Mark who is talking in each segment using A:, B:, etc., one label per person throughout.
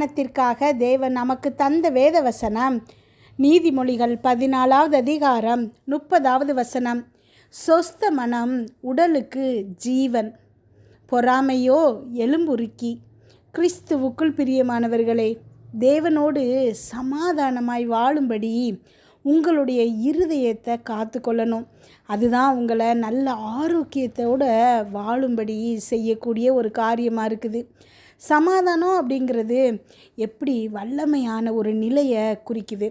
A: இரவு தியானத்திற்காக தேவன் நமக்கு தந்த வேத வசனம் நீதிமொழிகள் பதினாலாவது அதிகாரம் முப்பதாவது வசனம். சொஸ்த மனம் உடலுக்கு ஜீவன். பொறாமையோ எலும்புருக்கி. கிறிஸ்துவுக்குள் பிரியமானவர்களே தேவனோடு சமாதானமாய் வாழும்படி உங்களுடைய இருதயத்தை காத்து கொள்ளணும் அதுதான் உங்களை நல்ல ஆரோக்கியத்தோடு வாழும்படி செய்யக்கூடிய ஒரு காரியமாக இருக்குது. சமாதானம் அப்படிங்கிறது எப்படி வல்லமையான ஒரு நிலையை குறிக்குது?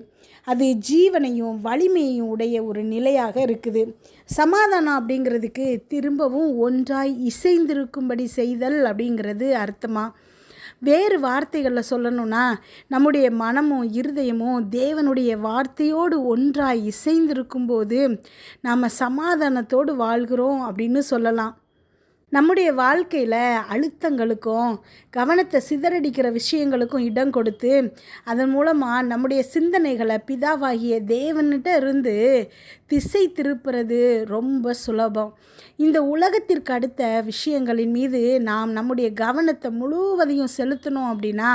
A: அது ஜீவனையும் வலிமையையும் உடைய ஒரு நிலையாக இருக்குது. சமாதானம் அப்படிங்கிறதுக்கு திரும்பவும் ஒன்றாய் இசைந்திருக்கும்படி செய்தல் அப்படிங்கிறது அர்த்தமாக வேறு வார்த்தைகளில் சொல்லணும்னா நம்முடைய மனமும் இருதயமும் தேவனுடைய வார்த்தையோடு ஒன்றாய் இசைந்திருக்கும்போது நாம் சமாதானத்தோடு வாழ்கிறோம் அப்படின்னு சொல்லலாம். நம்முடைய வாழ்க்கையில் அழுத்தங்களுக்கும் கவனத்தை சிதறடிக்கிற விஷயங்களுக்கும் இடம் கொடுத்து அதன் மூலமாக நம்முடைய சிந்தனைகளை பிதாவாகிய தேவன்கிட்ட இருந்து திசை திருப்புறது ரொம்ப சுலபம். இந்த உலகத்திற்கு அடுத்த விஷயங்களின் மீது நாம் நம்முடைய கவனத்தை முழுவதையும் செலுத்தணும் அப்படின்னா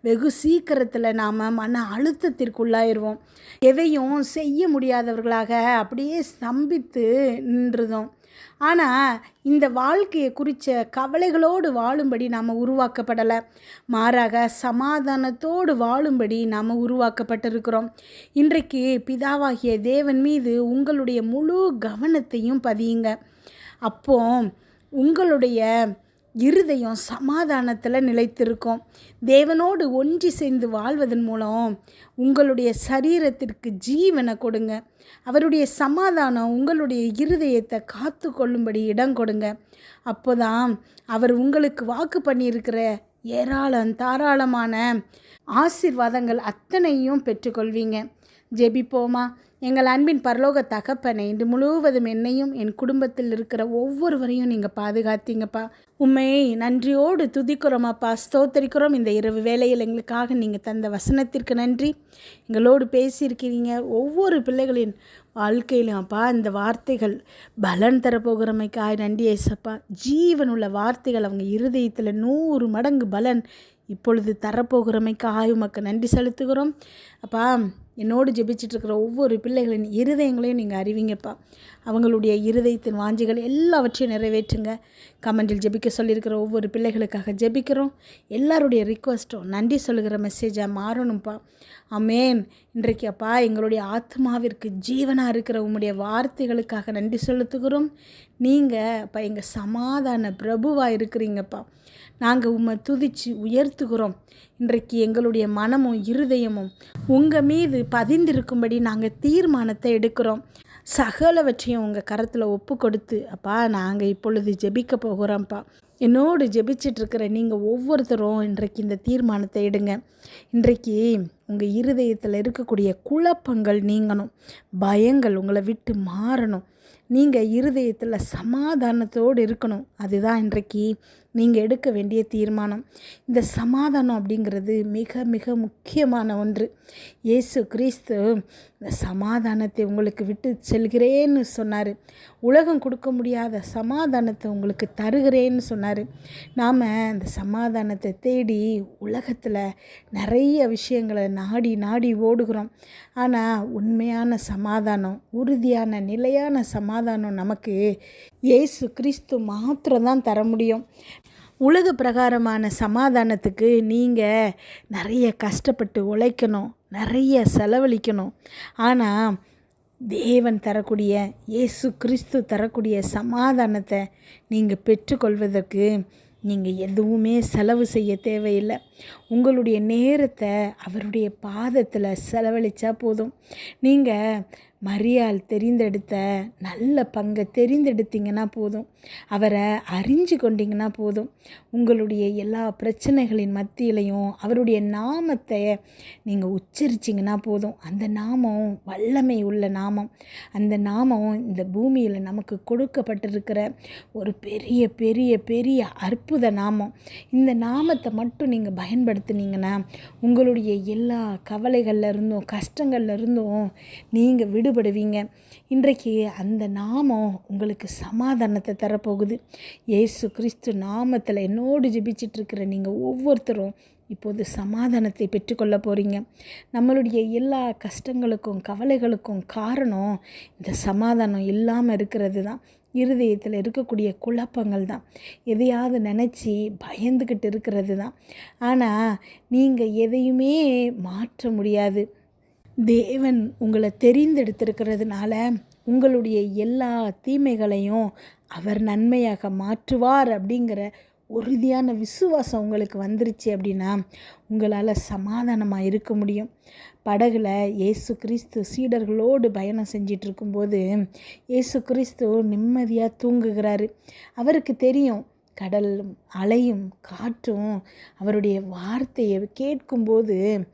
A: வெகு சீக்கிரத்தில் நாம் மன அழுத்தத்திற்குள்ளாயிருவோம். எதையும் செய்ய முடியாதவர்களாக அப்படியே ஸ்தம்பித்து நின்றுதோம். ஆனால் இந்த வாழ்க்கையை குறித்த கவலைகளோடு வாழும்படி நாம் உருவாக்கப்படலை. மாறாக சமாதானத்தோடு வாழும்படி நாம் உருவாக்கப்பட்டிருக்கிறோம். இன்றைக்கு பிதாவாகிய தேவன் மீது உங்களுடைய முழு கவனத்தையும் பதியுங்க. அப்போ உங்களுடைய இருதயம் சமாதானத்தில் நிலைத்திருக்கும். தேவனோடு ஒன்றி சேர்ந்து வாழ்வதன் மூலம் உங்களுடைய சரீரத்திற்கு ஜீவனை கொடுங்க. அவருடைய சமாதானம் உங்களுடைய இருதயத்தை காத்து கொள்ளும்படி இடம் கொடுங்க. அப்போதான் அவர் உங்களுக்கு வாக்கு பண்ணியிருக்கிற ஏராளம் தாராளமான ஆசிர்வாதங்கள் அத்தனையும் பெற்றுக்கொள்வீங்க. ஜெபிப்போமா? எங்கள் அன்பின் பரலோக தகப்பனை இன்று முழுவதும் என்னையும் என் குடும்பத்தில் இருக்கிற ஒவ்வொருவரையும் நீங்கள் பாதுகாத்தீங்கப்பா. உண்மையை நன்றியோடு துதிக்கிறோமாப்பா ஸ்தோத்தரிக்கிறோம். இந்த இரவு வேலையில் எங்களுக்காக நீங்கள் தந்த வசனத்திற்கு நன்றி. எங்களோடு பேசியிருக்கிறீங்க ஒவ்வொரு பிள்ளைகளின் வாழ்க்கையிலும் அப்பா இந்த வார்த்தைகள் பலன் தரப்போகிறமைக்காய் நன்றி ஏசப்பா. ஜீவன் உள்ள வார்த்தைகள் அவங்க இருதயத்தில் நூறு மடங்கு பலன் இப்பொழுது தரப்போகிறமைக்காய் உமக்கு நன்றி செலுத்துகிறோம். அப்பா என்னோடு ஜெபிச்சிட்ருக்கிற ஒவ்வொரு பிள்ளைகளின் இருதயங்களையும் நீங்கள் அறிவிங்கப்பா. அவங்களுடைய இருதயத்தின் வாஞ்சிகள் எல்லாவற்றையும் நிறைவேற்றுங்க. கமெண்டில் ஜெபிக்க சொல்லியிருக்கிற ஒவ்வொரு பிள்ளைகளுக்காக ஜெபிக்கிறோம். எல்லாருடைய ரிக்வஸ்ட்டும் நன்றி சொல்லுகிற மெசேஜாக மாறணும்ப்பா. அமேன் இன்றைக்கு அப்பா எங்களுடைய ஆத்மாவிற்கு ஜீவனாக இருக்கிற உங்களுடைய வார்த்தைகளுக்காக நன்றி செலுத்துகிறோம். நீங்கள் அப்போ எங்கள் சமாதான பிரபுவாக இருக்கிறீங்கப்பா. நாங்கள் உம்மை துதித்து உயர்த்துகிறோம். இன்றைக்கு எங்களுடைய மனமும் இருதயமும் உங்கள் மீது பதிந்திருக்கும்படி நாங்கள் தீர்மானத்தை எடுக்கிறோம். சகலவற்றையும் உங்கள் கரத்தில் ஒப்பு கொடுத்து அப்பா நாங்கள் இப்பொழுது ஜெபிக்க போகிறோம்ப்பா. என்னோடு ஜெபிச்சிட்ருக்கிற நீங்கள் ஒவ்வொருத்தரும் இன்றைக்கு இந்த தீர்மானத்தை எடுங்க. இன்றைக்கு உங்கள் இருதயத்தில் இருக்கக்கூடிய குழப்பங்கள் நீங்கணும். பயங்கள் உங்களை விட்டு மாறணும். நீங்கள் இருதயத்தில் சமாதானத்தோடு இருக்கணும். அதுதான் இன்றைக்கு நீங்கள் எடுக்க வேண்டிய தீர்மானம். இந்த சமாதானம் அப்படிங்கிறது மிக மிக முக்கியமான ஒன்று. இயேசு கிறிஸ்து இந்த சமாதானத்தை உங்களுக்கு விட்டு செல்கிறேன்னு சொன்னார். உலகம் கொடுக்க முடியாத சமாதானத்தை உங்களுக்கு தருகிறேன்னு சொன்னார். நாம் அந்த சமாதானத்தை தேடி உலகத்தில் நிறைய விஷயங்களை நாடி நாடி ஓடுகிறோம். ஆனால் உண்மையான சமாதானம் உறுதியான நிலையான சமாதானம் நமக்கு இயேசு கிறிஸ்து மாத்திரம்தான் தர முடியும். உலக பிரகாரமான சமாதானத்துக்கு நீங்கள் நிறைய கஷ்டப்பட்டு உழைக்கணும் நிறைய செலவழிக்கணும். ஆனால் தேவன் தரக்கூடிய இயேசு கிறிஸ்து தரக்கூடிய சமாதானத்தை நீங்கள் பெற்றுக்கொள்வதற்கு நீங்கள் எதுவுமே செலவு செய்ய தேவையில்லை. உங்களுடைய நேரத்தை அவருடைய பாதத்தில் செலவழித்தா போதும். நீங்கள் மரியாள் தெரிந்தெடுத்த நல்ல பங்கை தெரிந்தெடுத்தீங்கன்னா போதும். அவரை அறிஞ்சு கொண்டீங்கன்னா போதும். உங்களுடைய எல்லா பிரச்சனைகளின் மத்தியிலையும் அவருடைய நாமத்தை நீங்கள் உச்சரிச்சிங்கன்னா போதும். அந்த நாமம் வல்லமை உள்ள நாமம். அந்த நாமம் இந்த பூமியில் நமக்கு கொடுக்கப்பட்டிருக்கிற ஒரு பெரிய பெரிய பெரிய அற்புத நாமம். இந்த நாமத்தை மட்டும் நீங்கள் பயன்படுத்துனீங்கன்னா உங்களுடைய எல்லா கவலைகளில் இருந்தும் கஷ்டங்கள்ல இருந்தும் நீங்கள் விடு ஈடுபடுவீங்க. இன்றைக்கு அந்த நாமம் உங்களுக்கு சமாதானத்தை தரப்போகுது. ஏசு கிறிஸ்து நாமத்தில் என்னோடு ஜெபிச்சிட்ருக்கிற நீங்கள் ஒவ்வொருத்தரும் இப்போது சமாதானத்தை பெற்றுக்கொள்ள போகிறீங்க நம்மளுடைய எல்லா கஷ்டங்களுக்கும் கவலைகளுக்கும் காரணம் இந்த சமாதானம் இல்லாமல் இருக்கிறது தான். இருதயத்தில் இருக்கக்கூடிய குழப்பங்கள் தான். எதையாவது நினச்சி பயந்துக்கிட்டு இருக்கிறது தான். ஆனால் நீங்கள் எதையுமே மாற்ற முடியாது. தேவன் உங்களை தெரிந்தெடுத்திருக்கிறதுனால உங்களுடைய எல்லா தீமைகளையும் அவர் நன்மையாக மாற்றுவார் அப்படிங்கிற உறுதியான விசுவாசம் உங்களுக்கு வந்துருச்சு அப்படின்னா உங்களால் சமாதானமாக இருக்க முடியும். படகுல இயேசு கிறிஸ்து சீடர்களோடு பயணம் செஞ்சிட்டு இருக்கும்போது இயேசு கிறிஸ்து நிம்மதியாக தூங்குகிறாரு. அவருக்கு தெரியும் கடலும் அலையும் காற்றும் அவருடைய வார்த்தையை கேட்கும்போது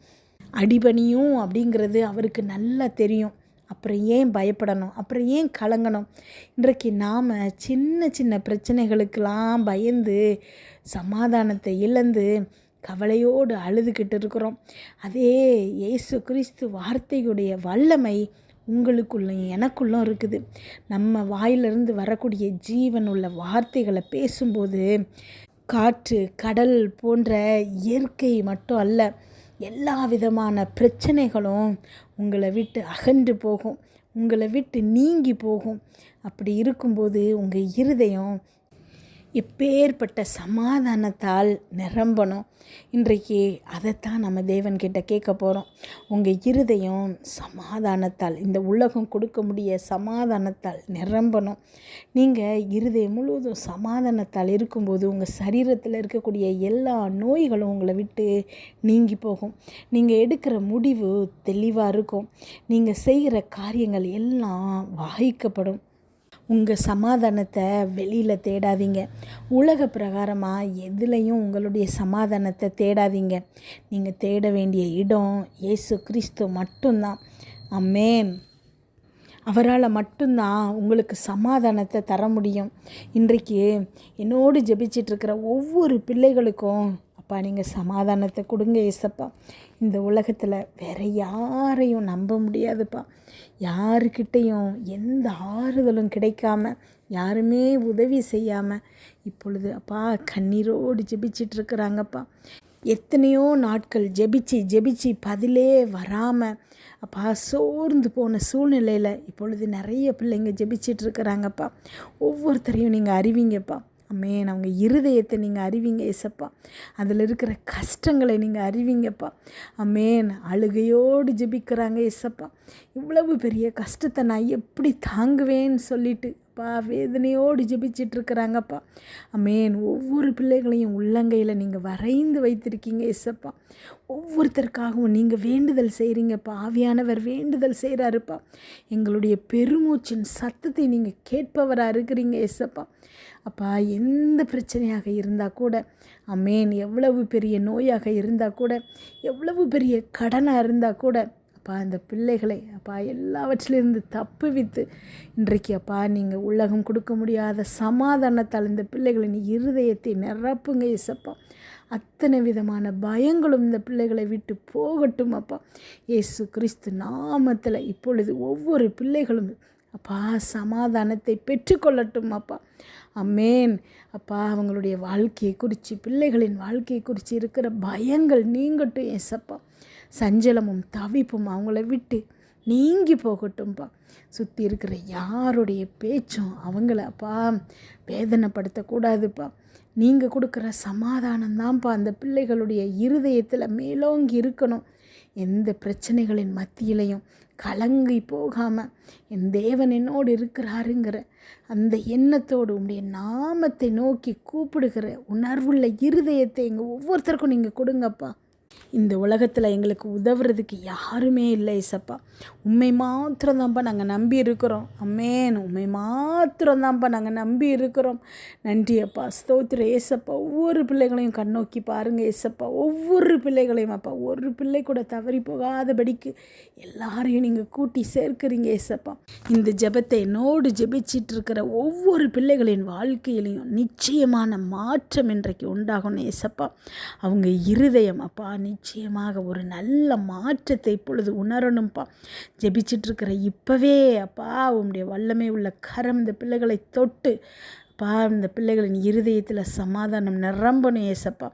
A: அடிபணியும் அப்படிங்கிறது அவருக்கு நல்லா தெரியும். அப்புறம் ஏன் பயப்படணும்? அப்புறம் ஏன் கலங்கணும்? இன்றைக்கு நாம் சின்ன சின்ன பிரச்சனைகளுக்கெல்லாம் பயந்து சமாதானத்தை இழந்து கவலையோடு அழுதுகிட்டு இருக்கிறோம். அதே இயேசு கிறிஸ்து வார்த்தையுடைய வல்லமை உங்களுக்குள்ளும் எனக்குள்ளும் இருக்குது. நம்ம வாயிலிருந்து வரக்கூடிய ஜீவன் உள்ள வார்த்தைகளை பேசும்போது காற்று கடல் போன்ற இயற்கை மட்டும் அல்ல எல்லா விதமான பிரச்சனைகளும் உங்களை விட்டு அகன்று போகும். உங்களை விட்டு நீங்கி போகும். அப்படி இருக்கும்போது உங்கள் இருதயம் எப்பேற்பட்ட சமாதானத்தால் நிரம்பணும். இன்றைக்கு அதைத்தான் நம்ம தேவன்கிட்ட கேட்க போகிறோம் உங்கள் இருதயம் சமாதானத்தால் இந்த உலகம் கொடுக்க முடிய சமாதானத்தால் நிரம்பணும். நீங்கள் இருதயம் முழுவதும் சமாதானத்தால் இருக்கும்போது உங்கள் சரீரத்தில் இருக்கக்கூடிய எல்லா நோய்களும் உங்களை விட்டு நீங்கி போகும். நீங்கள் எடுக்கிற முடிவு தெளிவாக இருக்கும். நீங்கள் செய்கிற காரியங்கள் எல்லாம் வாய்க்கப்படும். உங்கள் சமாதானத்தை வெளியில் தேடாதீங்க. உலக பிரகாரமாக எதுலேயும் உங்களுடைய சமாதானத்தை தேடாதீங்க. நீங்கள் தேட வேண்டிய இடம் இயேசு கிறிஸ்து மட்டும்தான். அம்மேன் அவரால் மட்டும்தான் உங்களுக்கு சமாதானத்தை தர முடியும். இன்றைக்கு என்னோடு ஜெபிச்சிட்ருக்கிற ஒவ்வொரு பிள்ளைகளுக்கும் அப்பா நீங்கள் சமாதானத்தை கொடுங்க ஏசப்பா. இந்த உலகத்தில் வேறு யாரையும் நம்ப முடியாதுப்பா. யாருக்கிட்டேயும் எந்த ஆறுதலும் கிடைக்காம யாருமே உதவி செய்யாமல் இப்பொழுது அப்பா கண்ணீரோடு ஜெபிச்சிட்டு இருக்கிறாங்கப்பா எத்தனையோ நாட்கள் ஜெபிச்சு ஜெபிச்சு பதிலே வராமல் அப்பா சோர்ந்து போன சூழ்நிலையில் இப்பொழுது நிறைய பிள்ளைங்க ஜெபிச்சிட்டு இருக்கிறாங்கப்பா ஒவ்வொருத்தரையும் நீங்கள் அறிவிங்கப்பா. அம்மேன் அவங்க இருதயத்தை நீங்கள் அறிவிங்க இசப்பா அதில் இருக்கிற கஷ்டங்களை நீங்கள் அறிவிங்கப்பா. அம்மேன் அழுகையோடு ஜெபிக்கிறாங்க இசப்பா இவ்வளவு பெரிய கஷ்டத்தை நான் எப்படி தாங்குவேன்னு சொல்லிட்டு அப்பா வேதனையோடு ஜெபிச்சிட்டு இருக்கிறாங்கப்பா அம்மேன் ஒவ்வொரு பிள்ளைகளையும் உள்ளங்கையில் நீங்கள் வரைந்து வைத்திருக்கீங்க எஸ்ஸப்பா ஒவ்வொருத்தருக்காகவும் நீங்கள் வேண்டுதல் செய்கிறீங்கப்பா ஆவியானவர் வேண்டுதல் செய்கிறாருப்பா எங்களுடைய பெருமூச்சின் சத்தத்தை நீங்கள் கேட்பவராக இருக்கிறீங்க எஸ்ஸப்பா அப்பா எந்த பிரச்சனையாக இருந்தால் கூட அம்மேன் எவ்வளவு பெரிய நோயாக இருந்தால் கூட எவ்வளவு பெரிய கடனாக இருந்தால் கூட அப்பா இந்த பிள்ளைகளை அப்பா எல்லாவற்றிலிருந்து தப்பு வித்து இன்றைக்கு அப்பா நீங்கள் உலகம் கொடுக்க முடியாத சமாதானத்தால் இந்த பிள்ளைகளின் இருதயத்தை நிரப்புங்க இசப்பா அத்தனை விதமான பயங்களும் இந்த பிள்ளைகளை விட்டு போகட்டும் அப்பா. இயேசு கிறிஸ்து நாமத்தில் இப்பொழுது ஒவ்வொரு பிள்ளைகளும் அப்பா சமாதானத்தை பெற்றுக்கொள்ளட்டும் அப்பா. அம்மேன் அப்பா அவங்களுடைய வாழ்க்கையை குறித்து பிள்ளைகளின் வாழ்க்கையை குறித்து இருக்கிற பயங்கள் நீங்கட்டும் ஏசப்பா சஞ்சலமும் தவிப்பும் அவங்கள விட்டு நீங்கி போகட்டும்ப்பா சுற்றி இருக்கிற யாருடைய பேச்சும் அவங்கள அப்பா வேதனைப்படுத்தக்கூடாதுப்பா. நீங்கள் கொடுக்குற சமாதானம் தான்ப்பா அந்த பிள்ளைகளுடைய இருதயத்தில் மேலோங்கி இருக்கணும். எந்த பிரச்சனைகளின் மத்தியிலையும் கலங்கி போகாமல் என் தேவன் என்னோடு இருக்கிறாருங்கிற அந்த எண்ணத்தோடு உடைய நாமத்தை நோக்கி கூப்பிடுகிற உணர்வுள்ள இருதயத்தை எங்கள் ஒவ்வொருத்தருக்கும் நீங்கள் கொடுங்கப்பா. இந்த உலகத்தில் எங்களுக்கு உதவுறதுக்கு யாருமே இல்லை இசப்பா. உண்மை மாத்திரம்தான்ப்பா நாங்கள் நம்பி இருக்கிறோம். அம்மேன். உண்மை மாத்திரம்தான்ப்பா நாங்கள் நம்பி இருக்கிறோம். நன்றி அப்பா. ஸ்தோத்திர ஏசப்பா ஒவ்வொரு பிள்ளைகளையும் கண்ணோக்கி பாருங்கள் ஏசப்பா. ஒவ்வொரு பிள்ளைகளையும் அப்பா. ஒரு பிள்ளை கூட தவறி போகாதபடிக்கு எல்லாரையும் நீங்கள் கூட்டி சேர்க்குறீங்க ஏசப்பா. இந்த ஜெபத்தை என்னோடு ஜெபிச்சிட்டு இருக்கிற ஒவ்வொரு பிள்ளைகளின் வாழ்க்கையிலையும் நிச்சயமான மாற்றம் இன்றைக்கு உண்டாகணும் ஏசப்பா. அவங்க இருதயம் அப்பா நிச்சயமாக ஒரு நல்ல மாற்றத்தை இப்பொழுது உணரணும்ப்பா ஜெபிச்சிட்ருக்கிற இப்போவே அப்பா உன்னுடைய வல்லமை உள்ள கரம் இந்த பிள்ளைகளை தொட்டு அப்பா இந்த பிள்ளைகளின் இருதயத்தில் சமாதானம் நிரம்பணும் ஏசப்பா.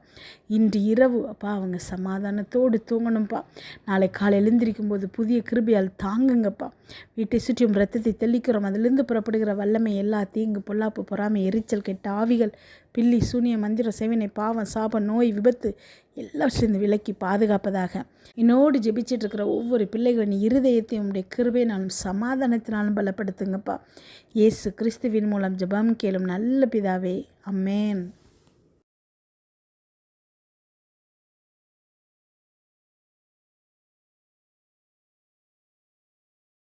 A: இன்று இரவு அப்பா அவங்க சமாதானத்தோடு தூங்கணும்ப்பா நாளை காலை எழுந்திருக்கும் போது புதிய கிருபியால் தாங்குங்கப்பா. வீட்டை சுற்றியும் ரத்தத்தை தெளிக்கிறோம். அதிலிருந்து புறப்படுகிற வல்லமை எல்லா தீங்கு பொல்லாப்பு பொறாமை எரிச்சல் கெட்ட ஆவிகள் பில்லி சூனிய மந்திர செவினை பாவம் சாபம் நோய் விபத்து எல்லாம் சேர்ந்து விலக்கி பாதுகாப்பதாக. என்னோடு ஜெபிச்சிட்டு இருக்கிற ஒவ்வொரு பிள்ளைகளின் இருதயத்தையும் உடைய கிருபையினாலும் சமாதானத்தினாலும் பலப்படுத்துங்கப்பா. இயேசு கிறிஸ்துவின் மூலம் ஜெபம் கேளும் நல்ல பிதாவே. அம்மேன்.